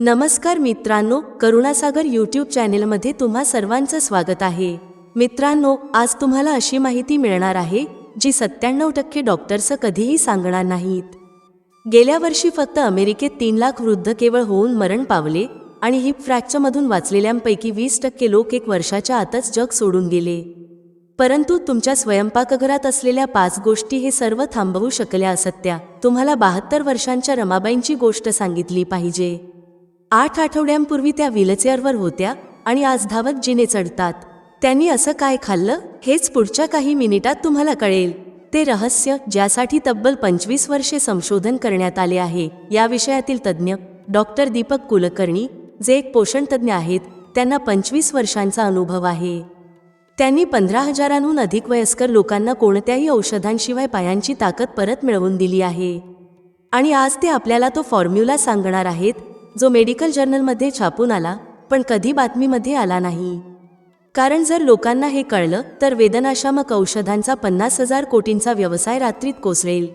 नमस्कार मित्रांनो करुणासागर यूट्यूब चॅनेलमध्ये तुम्हा सर्वांचं स्वागत आहे. मित्रांनो आज तुम्हाला अशी माहिती मिळणार आहे जी सत्त्याण्णव टक्के डॉक्टर्स कधीही सांगणार नाहीत. गेल्या वर्षी फक्त अमेरिकेत तीन लाख वृद्ध केवळ होऊन मरण पावले आणि हिप फ्रॅक्चरमधून वाचलेल्यांपैकी वीस टक्के लोक एक वर्षाच्या आतच जग सोडून गेले. परंतु तुमच्या स्वयंपाकघरात असलेल्या पाच गोष्टी हे सर्व थांबवू शकल्या असत्या. तुम्हाला बहात्तर वर्षांच्या रमाबाईंची गोष्ट सांगितली पाहिजे. आठ आठवड्यांपूर्वी त्या व्हीलचेअरवर होत्या आणि आज धावत जिने चढतात. त्यांनी असं काय खाल्लं? हेच पुढच्या काही मिनिटात तुम्हाला कळेल. ते रहस्य ज्यासाठी तब्बल पंचवीस वर्षे संशोधन करण्यात आले आहे या विषयातील तज्ज्ञ डॉक्टर दीपक कुलकर्णी जे एक पोषण तज्ज्ञ आहेत त्यांना पंचवीस वर्षांचा अनुभव आहे. त्यांनी पंधरा हजारांहून अधिक वयस्कर लोकांना कोणत्याही औषधांशिवाय पायांची ताकद परत मिळवून दिली आहे. आणि आज ते आपल्याला तो फॉर्म्युला सांगणार आहेत जो मेडिकल जर्नलमध्ये छापून आला पण कधी बातमीमध्ये आला नाही. कारण जर लोकांना हे कळलं तर वेदनाशामक औषधांचा पन्नास हजार कोटींचा व्यवसाय रात्रीत कोसळेल.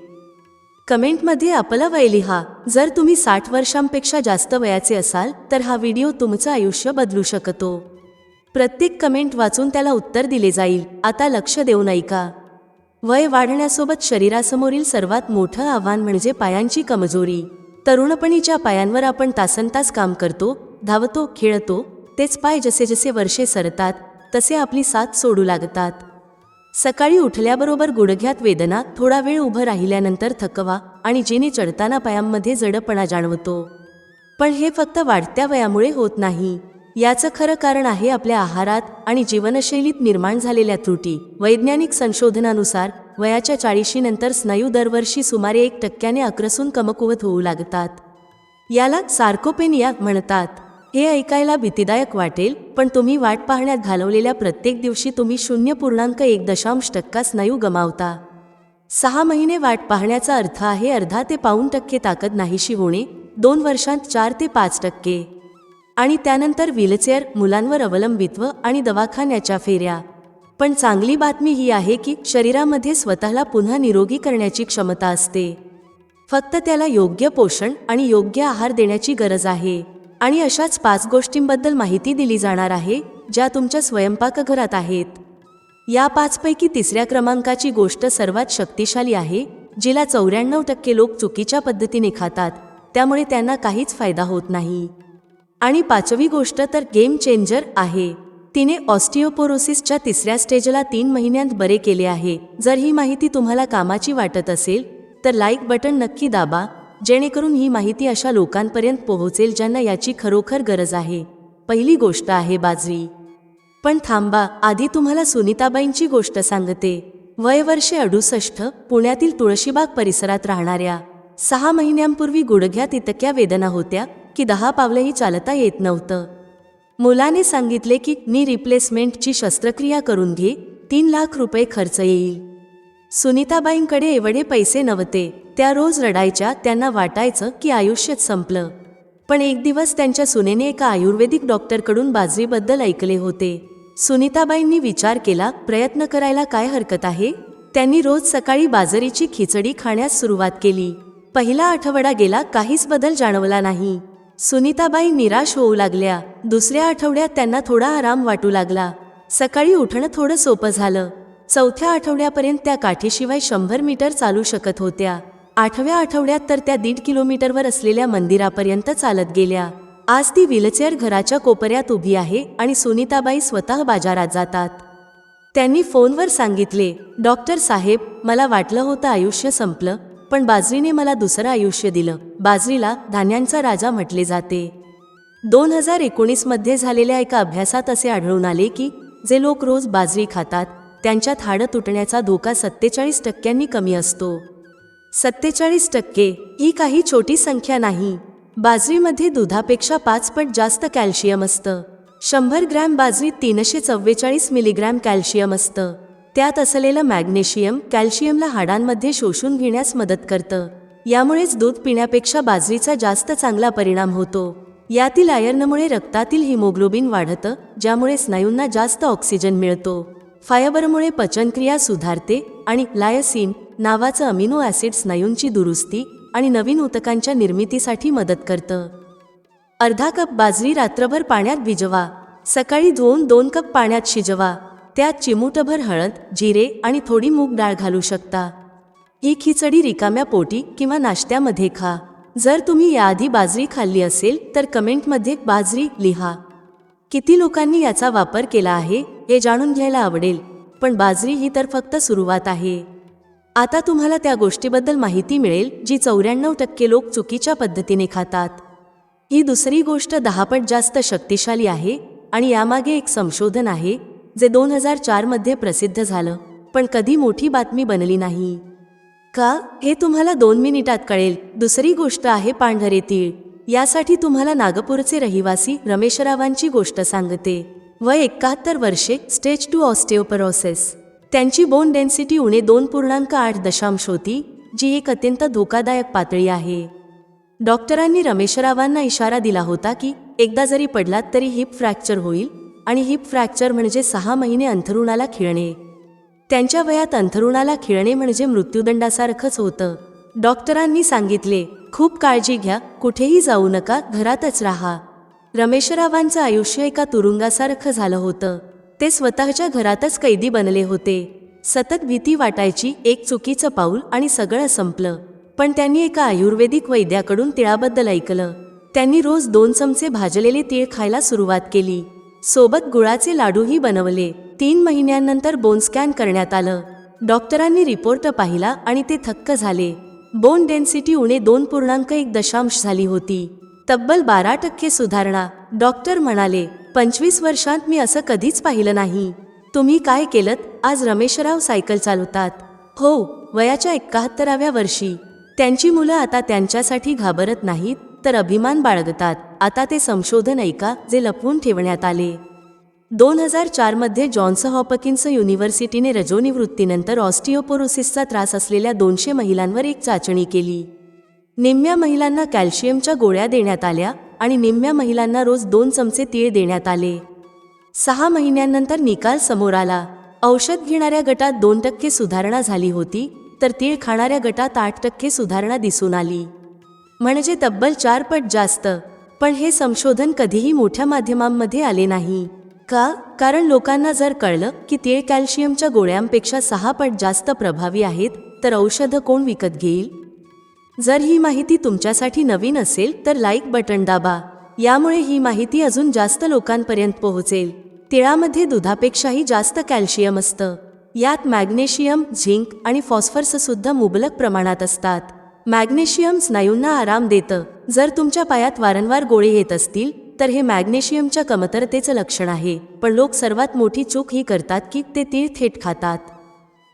कमेंटमध्ये आपलं वय लिहा जर तुम्ही साठ वर्षांपेक्षा जास्त वयाचे असाल तर हा व्हिडिओ तुमचं आयुष्य बदलू शकतो. प्रत्येक कमेंट वाचून त्याला उत्तर दिले जाईल आता लक्ष देऊन ऐका वय वाढण्यासोबत शरीरासमोरील सर्वात मोठं आव्हान म्हणजे पायांची कमजोरी. तरुणपणीच्या पायांवर आपण तासनतास काम करतो धावतो खेळतो तेच पाय जसे जसे वर्षे सरतात तसे आपली साथ सोडू लागतात. सकाळी उठल्याबरोबर गुडघ्यात वेदना थोडा वेळ उभं राहिल्यानंतर थकवा आणि जिने चढताना पायांमध्ये जडपणा जाणवतो. पण हे फक्त वाढत्या वयामुळे होत नाही. याचं खरं कारण आहे आपल्या आहारात आणि जीवनशैलीत निर्माण झालेल्या त्रुटी. वैज्ञानिक संशोधनानुसार वयाच्या चाळीशीनंतर स्नायू दरवर्षी सुमारे एक टक्क्याने अक्रसून कमकुवत होऊ लागतात. याला सार्कोपेनिया म्हणतात. हे ऐकायला भीतीदायक वाटेल पण तुम्ही वाट पाहण्यात घालवलेल्या प्रत्येक दिवशी तुम्ही शून्य पूर्णांक एक दशांश टक्का स्नायू गमावता. सहा महिने वाट पाहण्याचा अर्थ आहे अर्धा ते पाऊन टक्के ताकद नाहीशी होणे दोन वर्षांत चार ते पाच टक्के. आणि त्यानंतर व्हीलचेअर मुलांवर अवलंबित्व आणि दवाखान्याच्या फेऱ्या. पण चांगली बातमी ही आहे की शरीरामध्ये स्वतःला पुन्हा निरोगी करण्याची क्षमता असते. फक्त त्याला योग्य पोषण आणि योग्य आहार देण्याची गरज आहे. आणि अशाच पाच गोष्टींबद्दल माहिती दिली जाणार आहे ज्या तुमच्या स्वयंपाकघरात आहेत. या पाचपैकी तिसऱ्या क्रमांकाची गोष्ट सर्वात शक्तिशाली आहे जिला चौऱ्याण्णव टक्के लोक चुकीच्या पद्धतीने खातात त्यामुळे त्यांना काहीच फायदा होत नाही. आणि पाचवी गोष्ट तर गेम चेंजर आहे. तिने ऑस्टिओपोरोसिसच्या तिसऱ्या स्टेजला तीन महिन्यांत बरे केले आहे. जर ही माहिती तुम्हाला कामाची वाटत असेल तर लाईक बटन नक्की दाबा जेणेकरून ही माहिती अशा लोकांपर्यंत पोहोचेल ज्यांना याची खरोखर गरज आहे. पहिली गोष्ट आहे बाजरी. पण थांबा आधी तुम्हाला सुनीताबाईंची गोष्ट सांगते. वयवर्षे अडुसष्ट पुण्यातील तुळशीबाग परिसरात राहणाऱ्या सहा महिन्यांपूर्वी गुडघ्यात इतक्या वेदना होत्या की दहा पावलंही चालता येत नव्हतं. मुलाने सांगितले की नी रिप्लेसमेंटची शस्त्रक्रिया करून घे तीन लाख रुपये खर्च येईल. सुनीताबाईंकडे एवढे पैसे नव्हते. त्या रोज रडायच्या त्यांना वाटायचं की आयुष्यच संपलं. पण एक दिवस त्यांच्या सुनेने एका आयुर्वेदिक डॉक्टरकडून बाजरीबद्दल ऐकले होते. सुनीताबाईंनी विचार केला प्रयत्न करायला काय हरकत आहे? त्यांनी रोज सकाळी बाजरीची खिचडी खाण्यास सुरुवात केली. पहिला आठवडा गेला काहीच बदल जाणवला नाही. सुनीताबाई निराश होऊ लागल्या. दुसऱ्या आठवड्यात त्यांना थोडा आराम वाटू लागला. सकाळी उठणं थोडं सोपं झालं. चौथ्या आठवड्यापर्यंत त्या काठीशिवाय शंभर मीटर चालू शकत होत्या. आठव्या आठवड्यात तर त्या दीड किलोमीटरवर असलेल्या मंदिरापर्यंत चालत गेल्या. आज ती व्हीलचेअर घराच्या कोपऱ्यात उभी आहे आणि सुनीताबाई स्वतः बाजारात जातात. त्यांनी फोनवर सांगितले डॉक्टर साहेब मला वाटलं होतं आयुष्य संपलं पण बाजरीने मला दुसरं आयुष्य दिलं. बाजरीला धान्यांचा राजा म्हटले जाते. दोन हजार एकोणीसमध्ये झालेल्या एका अभ्यासात असे आढळून आले की जे लोक रोज बाजरी खातात त्यांच्यात हाडं तुटण्याचा धोका सत्तेचाळीस टक्क्यांनी कमी असतो. सत्तेचाळीस टक्के ही काही छोटी संख्या नाही. बाजरीमध्ये दुधापेक्षा पाच पट जास्त कॅल्शियम असतं. शंभर ग्रॅम बाजरीत तीनशे चव्वेचाळीस मिलीग्रॅम कॅल्शियम असतं. त्यात असलेलं मॅग्नेशियम कॅल्शियमला हाडांमध्ये शोषून घेण्यास मदत करतं. यामुळेच दूध पिण्यापेक्षा बाजरीचा जास्त चांगला परिणाम होतो. यातील आयर्नमुळे रक्तातील हिमोग्लोबिन वाढतं ज्यामुळे स्नायूंना जास्त ऑक्सिजन मिळतो. फायबरमुळे पचनक्रिया सुधारते आणि लायसिन नावाचं अमिनो ॲसिड स्नायूंची दुरुस्ती आणि नवीन उतकांच्या निर्मितीसाठी मदत करतं. अर्धा कप बाजरी रात्रभर पाण्यात भिजवा सकाळी धुवून दोन कप पाण्यात शिजवा त्यात चिमूटभर हळद जिरे आणि थोडी मूग डाळ घालू शकता. ही खिचडी रिकाम्या पोटी किंवा नाश्त्यामध्ये खा. जर तुम्ही याआधी बाजरी खाल्ली असेल तर कमेंटमध्ये बाजरी लिहा. किती लोकांनी याचा वापर केला आहे हे जाणून घ्यायला आवडेल पण बाजरी ही तर फक्त सुरुवात आहे. आता तुम्हाला त्या गोष्टीबद्दल माहिती मिळेल जी चौऱ्याण्णव टक्के लोक चुकीच्या पद्धतीने खातात. ही दुसरी गोष्ट दहापट जास्त शक्तिशाली आहे आणि यामागे एक संशोधन आहे जे दोन हजार चारमध्ये प्रसिद्ध झालं पण कधी मोठी बातमी बनली नाही. का? हे तुम्हाला दोन मिनिटात कळेल. दुसरी गोष्ट आहे पांढरे तीळ. यासाठी तुम्हाला नागपूरचे रहिवासी रमेशरावांची गोष्ट सांगते. वय एकाहत्तर वर्षे स्टेज टू ऑस्टिओपरोसेस. त्यांची बोन डेन्सिटी उणे दोन पूर्णांक आठ दशांश होती जी एक अत्यंत धोकादायक पातळी आहे. डॉक्टरांनी रमेशरावांना इशारा दिला होता की एकदा जरी पडलात तरी हिप फ्रॅक्चर होईल आणि हिप फ्रॅक्चर म्हणजे सहा महिने अंथरुणाला खिळणे. त्यांच्या वयात अंथरुणाला खिळणे म्हणजे मृत्यूदंडासारखंच होतं. डॉक्टरांनी सांगितले खूप काळजी घ्या कुठेही जाऊ नका घरातच राहा. रमेशरावांचं आयुष्य एका तुरुंगासारखं झालं होतं. ते स्वतःच्या घरातच कैदी बनले होते. सतत भीती वाटायची एक चुकीचं पाऊल आणि सगळं संपलं. पण त्यांनी एका आयुर्वेदिक वैद्याकडून तिळाबद्दल ऐकलं. त्यांनी रोज दोन चमचे भाजलेले तीळ खायला सुरुवात केली. सोबत गुळाचे लाडूही बनवले. तीन महिन्यांनंतर बोन स्कॅन करण्यात आलं. डॉक्टरांनी रिपोर्ट पाहिला आणि ते थक्क झाले. बोन डेन्सिटी उणे दोन पूर्णांक एक दशांश झाली होती. तब्बल बारा टक्के सुधारणा. डॉक्टर म्हणाले पंचवीस वर्षांत मी असं कधीच पाहिलं नाही. तुम्ही काय केलं आज रमेशराव सायकल चालवतात. हो वयाच्या एकाहत्तराव्या वर्षी. त्यांची मुलं आता त्यांच्यासाठी घाबरत नाहीत तर अभिमान बाळगतात. आता ते संशोधन ऐका जे लपवून ठेवण्यात आले. दोन हजार चारमध्ये जॉन्स हॉपकिन्स युनिव्हर्सिटीने रजोनिवृत्तीनंतर ऑस्टिओपोरोसिसचा त्रास असलेल्या दोनशे महिलांवर एक चाचणी केली. निम्म्या महिलांना कॅल्शियमच्या गोळ्या देण्यात आल्या आणि निम्म्या महिलांना रोज दोन चमचे तीळ देण्यात आले. सहा महिन्यांनंतर निकाल समोर आला. औषध घेणाऱ्या गटात दोन टक्के सुधारणा झाली होती तर तीळ खाणाऱ्या गटात आठ टक्के सुधारणा दिसून आली. म्हणजे तब्बल चार पट जास्त. पण हे संशोधन कधीही मोठ्या माध्यमांमध्ये आले नाही. का? कारण लोकांना जर कळलं की ते कॅल्शियमच्या गोळ्यांपेक्षा सहा पट जास्त प्रभावी आहेत तर औषधं कोण विकत घेईल? जर ही माहिती तुमच्यासाठी नवीन असेल तर लाईक बटन दाबा. यामुळे ही माहिती अजून जास्त लोकांपर्यंत पोहोचेल. तिळामध्ये दुधापेक्षाही जास्त कॅल्शियम असतं. यात मॅग्नेशियम झिंक आणि फॉस्फरससुद्धा मुबलक प्रमाणात असतात. मॅग्नेशियम स्नायूंना आराम देतं. जर तुमच्या पायात वारंवार गोळे येत असतील तर हे मॅग्नेशियमच्या कमतरतेचं लक्षण आहे. पण लोक सर्वात मोठी चूक ही करतात की ते तीळ थेट खातात.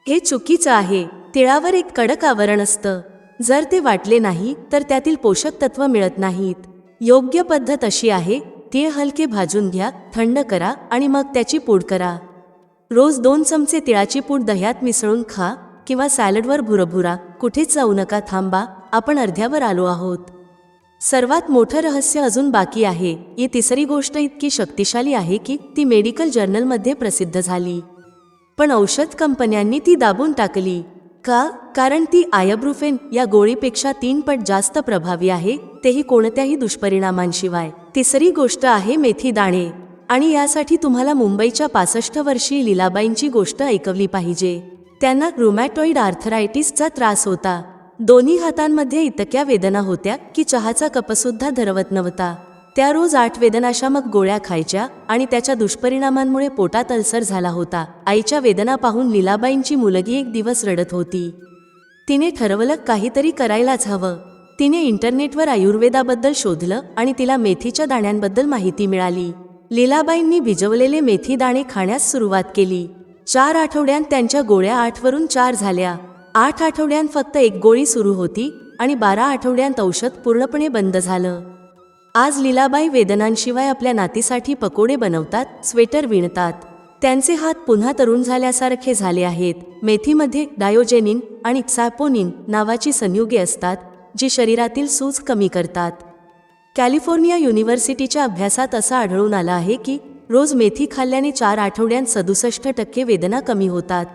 हे चुकीचं आहे. तिळावर एक कडक आवरण असतं. जर ते वाटले नाही तर त्यातील पोषक तत्व मिळत नाहीत. योग्य पद्धत अशी आहे तीळ हलके भाजून घ्या थंड करा आणि मग त्याची पूड करा. रोज दोन चमचे तिळाची पूड दह्यात मिसळून खा किंवा सॅलडवर भुरभुरा कुठेच जाऊ नका थांबा आपण अर्ध्यावर आलो आहोत. सर्वात मोठं रहस्य अजून बाकी आहे. ही तिसरी गोष्ट इतकी शक्तिशाली आहे की ती मेडिकल जर्नलमध्ये प्रसिद्ध झाली. पण औषध कंपन्यांनी ती दाबून टाकली. का? कारण ती आयब्रुफेन या गोळीपेक्षा तीन पट जास्त प्रभावी आहे तेही कोणत्याही दुष्परिणामांशिवाय. तिसरी गोष्ट आहे मेथी दाणे आणि यासाठी तुम्हाला मुंबईच्या पासष्ट वर्षी लीलाबाईंची गोष्ट ऐकवली पाहिजे. त्यांना रुमॅटॉइड आर्थरायटिसचा त्रास होता. दोन्ही हातांमध्ये इतक्या वेदना होत्या की चहाचा कपसुद्धा धरवत नव्हता. त्या रोज आठ वेदनाशामक गोळ्या खायच्या आणि त्याच्या दुष्परिणामांमुळे पोटात अल्सर झाला होता. आईच्या वेदना पाहून लीलाबाईंची मुलगी एक दिवस रडत होती. तिने ठरवलं काहीतरी करायलाच हवं. तिने इंटरनेटवर आयुर्वेदाबद्दल शोधलं आणि तिला मेथीच्या दाण्यांबद्दल माहिती मिळाली. लीलाबाईंनी भिजवलेले मेथी दाणे खाण्यास सुरुवात केली. चार आठवड्यांत त्यांच्या गोळ्या आठवरून चार झाल्या. आठ आठवड्यांत फक्त एक गोळी सुरू होती आणि बारा आठवड्यांत औषध पूर्णपणे बंद झालं. आज लीलाबाई वेदनांशिवाय आपल्या नातीसाठी पकोडे बनवतात स्वेटर विणतात. त्यांचे हात पुन्हा तरुण झाल्यासारखे झाले आहेत. मेथीमध्ये डायोजेनिन आणि सॅपोनिन नावाची संयुगे असतात जी शरीरातील सूज कमी करतात. कॅलिफोर्निया युनिव्हर्सिटीच्या अभ्यासात असं आढळून आलं आहे की रोज मेथी खाल्ल्याने चार आठवड्यांत सदुसष्ट टक्के वेदना कमी होतात.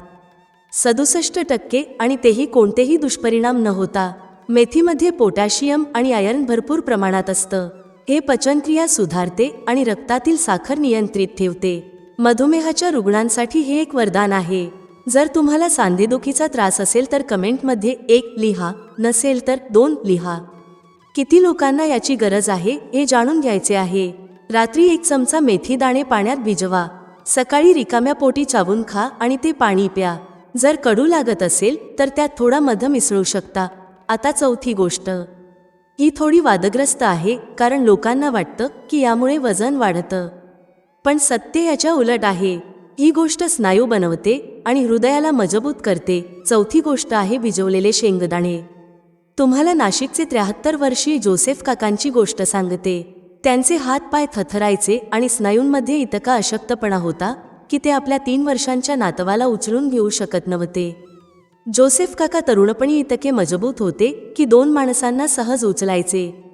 सदुसष्ट टक्के आणि तेही कोणतेही दुष्परिणाम न होता. मेथीमध्ये पोटॅशियम आणि आयर्न भरपूर प्रमाणात असतं. हे पचनक्रिया सुधारते आणि रक्तातील साखर नियंत्रित ठेवते. मधुमेहाच्या रुग्णांसाठी हे एक वरदान आहे. जर तुम्हाला सांधेदुखीचा त्रास असेल तर कमेंटमध्ये एक लिहा नसेल तर दोन लिहा. किती लोकांना याची गरज आहे हे जाणून घ्यायचे आहे. रात्री एक चमचा मेथी दाणे पाण्यात भिजवा. सकाळी रिकाम्या पोटी चावून खा आणि ते पाणी प्या. जर कडू लागत असेल तर त्यात थोडा मध मिसळू शकता. आता चौथी गोष्ट. ही थोडी वादग्रस्त आहे कारण लोकांना वाटतं की यामुळे वजन वाढतं. पण सत्य याच्या उलट आहे. ही गोष्ट स्नायू बनवते आणि हृदयाला मजबूत करते. चौथी गोष्ट आहे भिजवलेले शेंगदाणे. तुम्हाला नाशिकचे त्र्याहत्तर वर्षीय जोसेफ काकांची गोष्ट सांगते. त्यांचे हात पाय थथरायचे आणि स्नायूंमध्ये इतका अशक्तपणा होता की ते आपल्या तीन वर्षांच्या नातवाला उचलून घेऊ शकत नव्हते. जोसेफ काका तरुणपणी इतके मजबूत होते की दोन माणसांना सहज उचलायचे.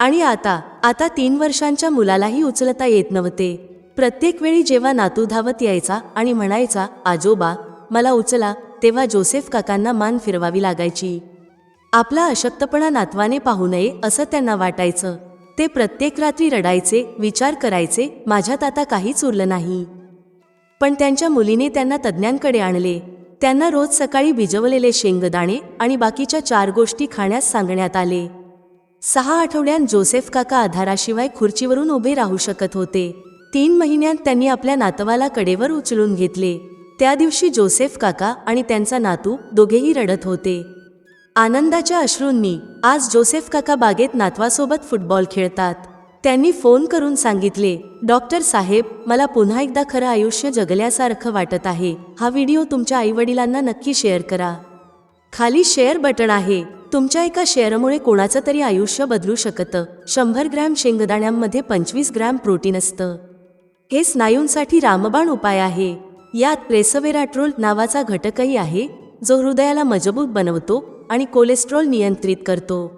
आणि आता आता तीन वर्षांच्या मुलालाही उचलता येत नव्हते. प्रत्येक वेळी जेव्हा नातू धावत यायचा आणि म्हणायचा आजोबा मला उचला तेव्हा जोसेफ काकांना मान फिरवावी लागायची. आपला अशक्तपणा नातवाने पाहू नये असं त्यांना वाटायचं. ते प्रत्येक रात्री रडायचे विचार करायचे माझ्यात आता काहीच उरलं नाही. पण त्यांच्या मुलीने त्यांना तज्ज्ञांकडे आणले. त्यांना रोज सकाळी भिजवलेले शेंगदाणे आणि बाकीच्या चार गोष्टी खाण्यास सांगण्यात आले. सहा आठवड्यात जोसेफ काका आधाराशिवाय खुर्चीवरून उभे राहू शकत होते. तीन महिन्यात त्यांनी आपल्या नातवाला कडेवर उचलून घेतले. त्या दिवशी जोसेफ काका आणि त्यांचा नातू दोघेही रडत होते. आनंदाच्या अश्रूंनी आज जोसेफ काका बागेत नातवासोबत फुटबॉल खेळतात. त्यांनी फोन करून सांगितले डॉक्टर साहेब मला पुन्हा एकदा खरं आयुष्य जगल्यासारखं वाटत आहे. हा व्हिडिओ तुमच्या आईवडिलांना नक्की शेअर करा. खाली शेअर बटन आहे. तुमच्या एका शेअरमुळे कोणाचं तरी आयुष्य बदलू शकतं. शंभर ग्रॅम शेंगदाण्यांमध्ये पंचवीस ग्रॅम प्रोटीन असतं. हे स्नायूंसाठी रामबाण उपाय आहे. यात प्रेसवेराट्रोल नावाचा घटकही आहे जो हृदयाला मजबूत बनवतो आणि कोलेस्ट्रॉल नियंत्रित करतो.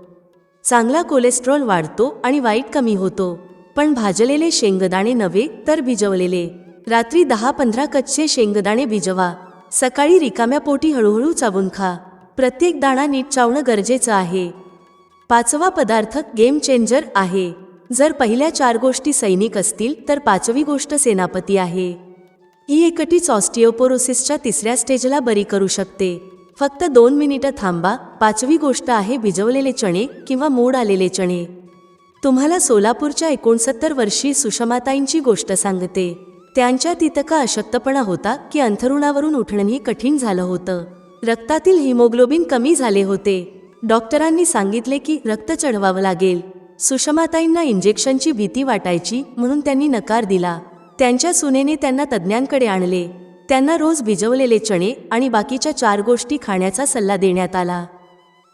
चांगला कोलेस्ट्रॉल वाढतो आणि वाईट कमी होतो. पण भाजलेले शेंगदाणे नव्हे तर भिजवलेले. रात्री दहा पंधरा कच्चे शेंगदाणे भिजवा. सकाळी रिकाम्या पोटी हळूहळू चावून खा. प्रत्येक दाणा नीट चावणं गरजेचं आहे. पाचवा पदार्थ गेम चेंजर आहे. जर पहिल्या चार गोष्टी सैनिक असतील तर पाचवी गोष्ट सेनापती आहे. ही एकटीच ऑस्टिओपोरोसिसच्या तिसऱ्या स्टेजला बरी करू शकते. फक्त दोन मिनिटं थांबा. पाचवी गोष्ट आहे भिजवलेले चणे किंवा मोड आलेले चणे. तुम्हाला सोलापूरच्या एकोणसत्तर वर्षी सुषमाताईंची गोष्ट सांगते. त्यांच्यात इतका अशक्तपणा होता की अंथरुणावरून उठणंही कठीण झालं होतं. रक्तातील हिमोग्लोबिन कमी झाले होते. डॉक्टरांनी सांगितले की रक्त चढवावं लागेल. सुषमाताईंना इंजेक्शनची भीती वाटायची म्हणून त्यांनी नकार दिला. त्यांच्या सुनेने त्यांना तज्ज्ञांकडे आणले. त्यांना रोज भिजवलेले चणे आणि बाकीच्या चार गोष्टी खाण्याचा सल्ला देण्यात आला.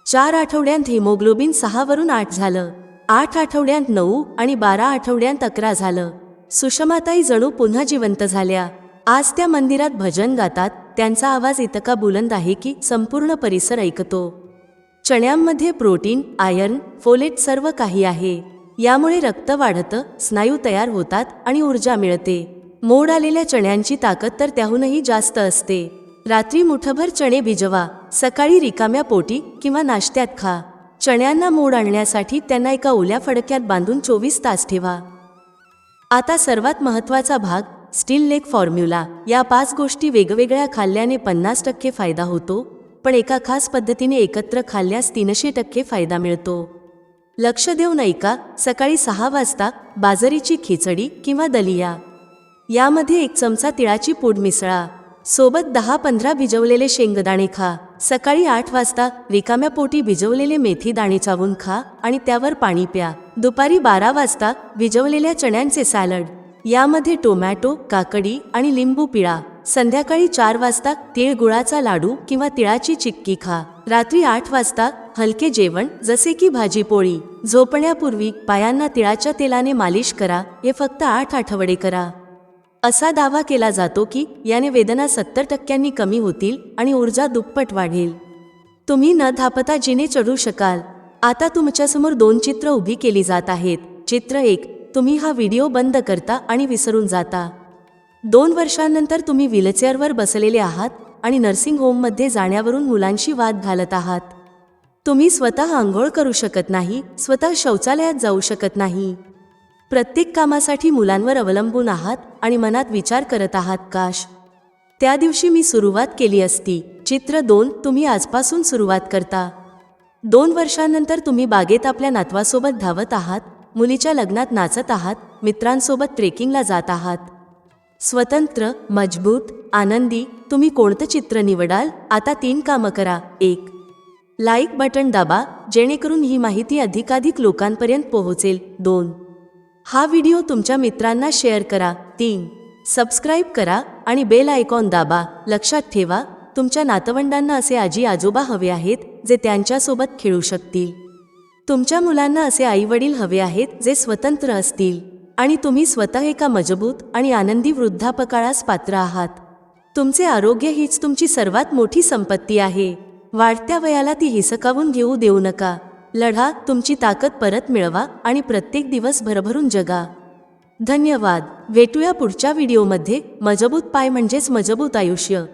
चार आठवड्यांत हिमोग्लोबिन सहावरून आठ झालं. आठ आठवड्यांत नऊ आणि बारा आठवड्यांत अकरा झालं. सुषमाताई जणू पुन्हा जिवंत झाल्या. आज त्या मंदिरात भजन गातात त्यांचा आवाज इतका बुलंद आहे की संपूर्ण परिसर ऐकतो. चण्यांमध्ये प्रोटीन आयर्न फोलेट सर्व काही आहे. यामुळे रक्त वाढतं स्नायू तयार होतात आणि ऊर्जा मिळते. मोड आलेल्या चण्यांची ताकद तर त्याहूनही जास्त असते. रात्री मुठभर चणे भिजवा सकाळी रिकाम्या पोटी किंवा नाश्त्यात खा. चण्यांना मोड आणण्यासाठी त्यांना एका ओल्या फडक्यात बांधून चोवीस तास ठेवा. आता सर्वात महत्त्वाचा भाग स्टील लेक फॉर्म्युला. या पाच गोष्टी वेगवेगळ्या खाल्ल्याने पन्नास टक्के फायदा होतो पण एका खास पद्धतीने एकत्र खाल्ल्यास तीनशे टक्के फायदा मिळतो. लक्ष देऊन ऐका सकाळी सहा वाजता बाजरीची खिचडी किंवा दलिया. यामध्ये एक चमचा तिळाची पूड मिसळा. सोबत दहा पंधरा भिजवलेले शेंगदाणे खा. सकाळी आठ वाजता रिकाम्या पोटी भिजवलेले मेथी दाणे चावून खा आणि त्यावर पाणी प्या. दुपारी बारा वाजता भिजवलेल्या चण्यांचे सॅलड. यामध्ये टोमॅटो काकडी आणि लिंबू पिळा. संध्याकाळी चार वाजता तीळ गुळाचा लाडू किंवा तिळाची चिक्की खा. रात्री आठ वाजता हलके जेवण जसे की भाजी पोळी. झोपण्यापूर्वी पायांना तिळाच्या तेलाने मालिश करा. हे फक्त आठ आठवडे करा. असा दावा केला जातो की याने वेदना सत्तर टक्क्यांनी कमी होतील आणि ऊर्जा दुप्पट वाढेल. तुम्ही न धापता जिने चढू शकाल. आता तुमच्यासमोर दोन चित्र उभी केली जात आहेत. चित्र एक तुम्ही हा व्हिडिओ बंद करता आणि विसरून जाता. दोन वर्षांनंतर तुम्ही व्हीलचेअरवर बसलेले आहात आणि नर्सिंग होममध्ये जाण्यावरून मुलांशी वाद घालत आहात. तुम्ही स्वतः आंघोळ करू शकत नाही स्वतः शौचालयात जाऊ शकत नाही. प्रत्येक कामासाठी मुलांवर अवलंबून आहात आणि मनात विचार करत आहात काश? त्या दिवशी मी सुरुवात केली असती. चित्र दोन तुम्ही आजपासून सुरुवात करता. दोन वर्षांनंतर तुम्ही बागेत आपल्या नातवासोबत धावत आहात मुलीच्या लग्नात नाचत आहात मित्रांसोबत ट्रेकिंगला जात आहात. स्वतंत्र मजबूत आनंदी तुम्ही कोणतं चित्र निवडाल? आता तीन कामं करा. एक लाईक बटन दाबा जेणेकरून ही माहिती अधिकाधिक लोकांपर्यंत पोहोचेल. दोन हा व्हिडिओ तुमच्या मित्रांना शेअर करा. तीन सबस्क्राईब करा आणि बेल आयकॉन दाबा. लक्षात ठेवा तुमच्या नातवंडांना असे आजी आजोबा हवे आहेत जे त्यांच्यासोबत खेळू शकतील. तुमच्या मुलांना असे आईवडील हवे आहेत जे स्वतंत्र असतील. आणि तुम्ही स्वतः एका मजबूत आणि आनंदी वृद्धापकाळास पात्र आहात. तुमचे आरोग्य हीच तुमची सर्वात मोठी संपत्ती आहे. वाढत्या वयाला ती हिसकावून घेऊ देऊ नका. लढा तुमची ताकद परत मिळवा आणि प्रत्येक दिवस भरभरून जगा. धन्यवाद. भेटूया पुढच्या व्हिडिओमध्ये. मजबूत पाय म्हणजेच मजबूत आयुष्य.